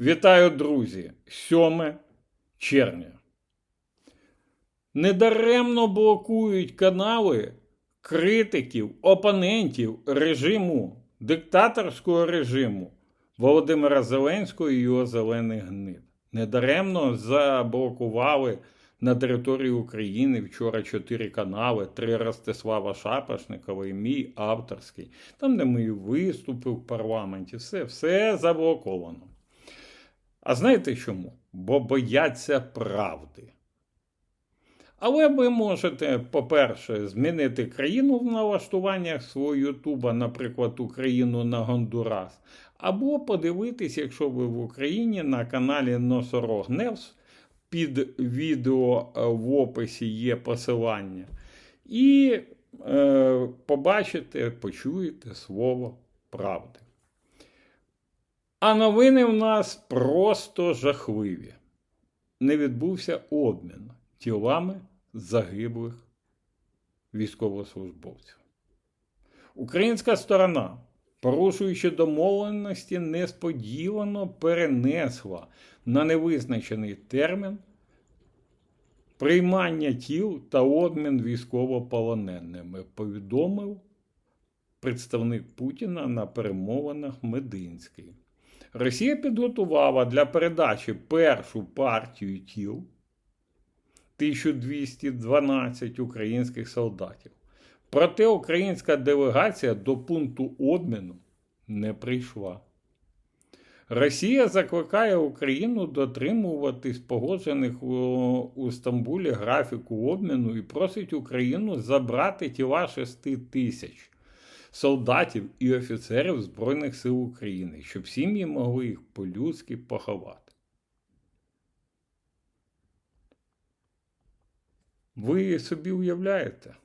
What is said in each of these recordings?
Вітаю, друзі! 7 червня. Недаремно блокують канали критиків, опонентів режиму, диктаторського режиму Володимира Зеленського і його зелених гнид. Недаремно заблокували на території України вчора чотири канали: три Ростислава Шапошникова і мій авторський. Там, де мої виступи в парламенті, все, все заблоковано. А знаєте чому? Бо бояться правди. Але ви можете, по-перше, змінити країну в налаштуваннях свого Ютуба, наприклад, Україну на Гондурас, або подивитись, якщо ви в Україні на каналі Носорог Невс, під відео е, в описі є посилання. І е, побачите, почуєте слово правди. А новини в нас просто жахливі. Не відбувся обмін тілами загиблих військовослужбовців. Українська сторона, порушуючи домовленості, несподівано перенесла на невизначений термін приймання тіл та обмін військовополоненими, повідомив представник Путіна на перемовинах Мединський. Росія підготувала для передачі першу партію тіл 1212 українських солдатів. Проте українська делегація до пункту обміну не прийшла. Росія закликає Україну дотримуватись погоджених у, Стамбулі графіку обміну і просить Україну забрати тіла 6 тисяч солдатів і офіцерів Збройних сил України, щоб сім'ї могли їх по-людськи поховати. Ви собі уявляєте?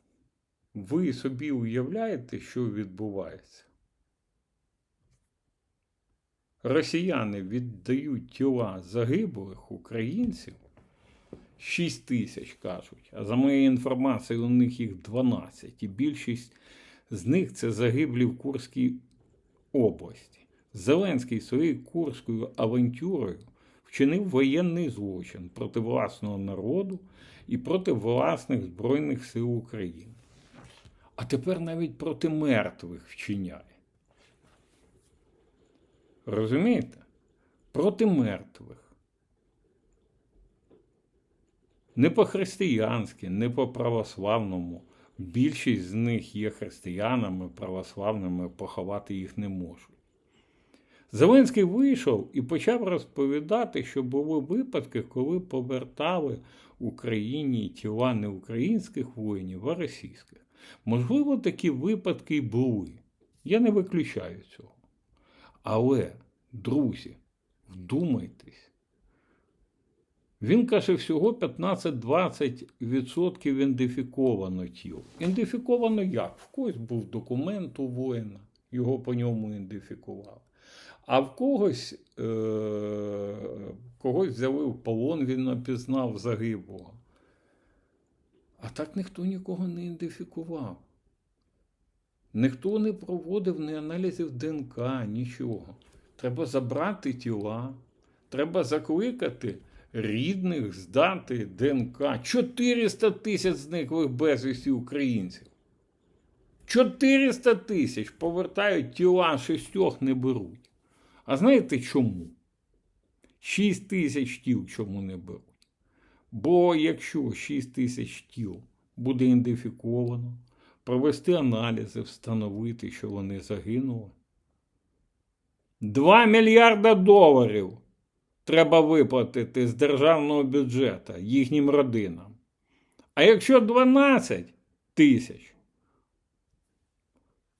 Ви собі уявляєте, що відбувається? Росіяни віддають тіла загиблих українців 6 тисяч кажуть, а за моєю інформацією, у них їх 12, і більшість з них це загиблі в Курській області. Зеленський своєю курською авантюрою вчинив воєнний злочин проти власного народу і проти власних Збройних сил України. А тепер навіть проти мертвих вчиняє. Розумієте? Проти мертвих. Не по-християнськи, не по-православному. Більшість з них є християнами, православними, поховати їх не можуть. Зеленський вийшов і почав розповідати, що були випадки, коли повертали Україні тіла не українських воїнів, а російських. Можливо, такі випадки й були. Я не виключаю цього. Але, друзі, вдумайтесь. Він каже, всього 15-20% ідентифіковано тіл. Ідентифіковано як? В когось був документ у воїна, його по ньому ідентифікували. А в когось е- когось взяли в полон, він опізнав загиблого. А так ніхто нікого не ідентифікував. Ніхто не проводив ні аналізів ДНК, нічого. Треба забрати тіла, треба закликати рідних здати ДНК. 400 тисяч зниклих безвісті українців. 400 тисяч повертають тіла шістьох не беруть. А знаєте чому? 6 тисяч тіл чому не беруть? Бо якщо 6 тисяч тіл буде ідентифіковано, провести аналізи, встановити, що вони загинули. 2 мільярда доларів треба виплатити з державного бюджету їхнім родинам. А якщо 12 тисяч,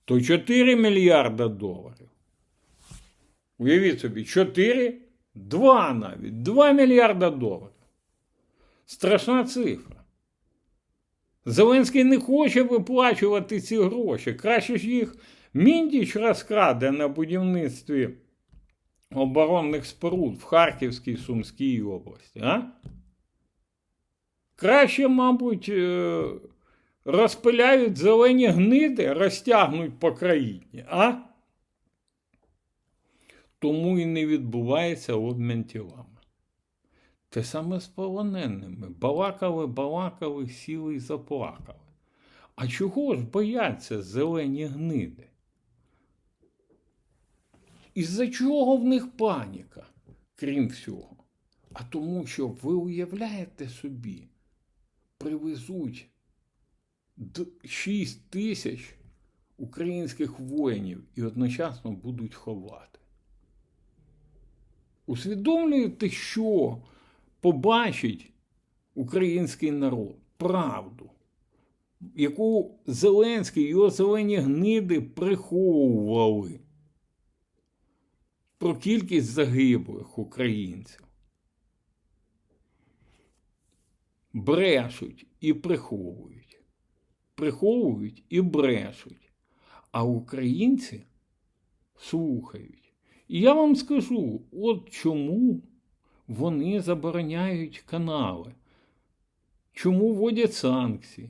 то 4 мільярда доларів. Уявіть собі, 4, 2 навіть, 2 мільярда доларів. Страшна цифра. Зеленський не хоче виплачувати ці гроші. Краще ж їх міндіч розкраде на будівництві оборонних споруд в Харківській Сумській області. А? Краще, мабуть, е, розпиляють зелені гниди, розтягнуть по країні, а? тому і не відбувається обмін тілами. Те саме з полоненими. Балакали, балакали, сіли і заплакали. А чого ж бояться зелені гниди? Із-за чого в них паніка, крім всього? А тому, що ви уявляєте собі, привезуть 6 тисяч українських воїнів і одночасно будуть ховати. Усвідомлюєте, що побачить український народ правду, яку Зеленський і його зелені гниди приховували про кількість загиблих українців. Брешуть і приховують. Приховують і брешуть. А українці слухають. І я вам скажу, от чому вони забороняють канали, чому вводять санкції,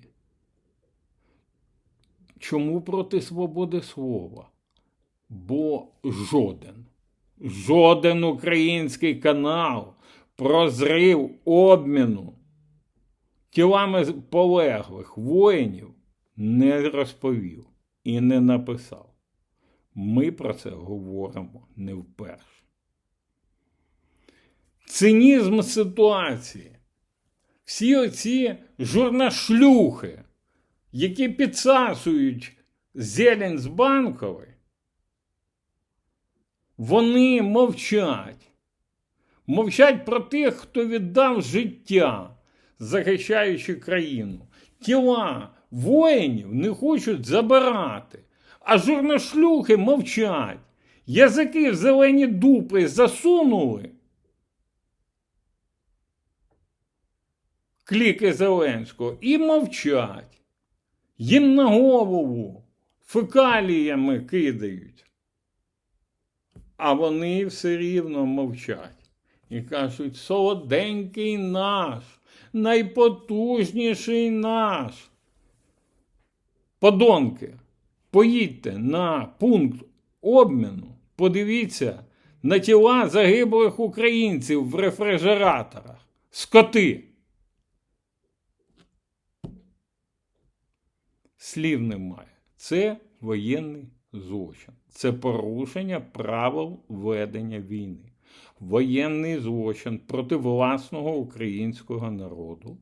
чому проти свободи слова? Бо жоден, жоден український канал про зрив обміну тілами полеглих воїнів не розповів і не написав. Ми про це говоримо не вперше. Цинізм ситуації. Всі оці журнашлюхи, які підсасують зелень з банкової, вони мовчать. Мовчать про тих, хто віддав життя, захищаючи країну. Тіла воїнів не хочуть забирати. А журношлюхи мовчать. Язики в зелені дупи засунули. Кліки Зеленського і мовчать. Їм на голову фекаліями кидають. А вони все рівно мовчать і кажуть: солоденький наш, найпотужніший наш. Подонки. Поїдьте на пункт обміну, подивіться на тіла загиблих українців в рефрижераторах. Скоти. Слів немає. Це воєнний злочин. Це порушення правил ведення війни. Воєнний злочин проти власного українського народу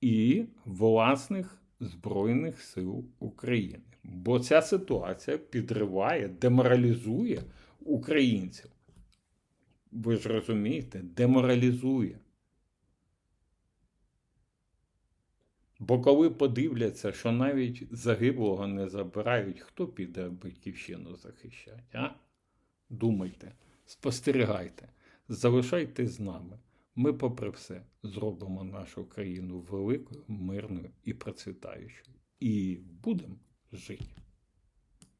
і власних Збройних сил України. Бо ця ситуація підриває, деморалізує українців. Ви ж розумієте, деморалізує. Бо коли подивляться, що навіть загиблого не забирають, хто піде батьківщину захищати? А? Думайте, спостерігайте, залишайте з нами. Ми, попри все, зробимо нашу країну великою, мирною і процвітаючою. І будемо жити.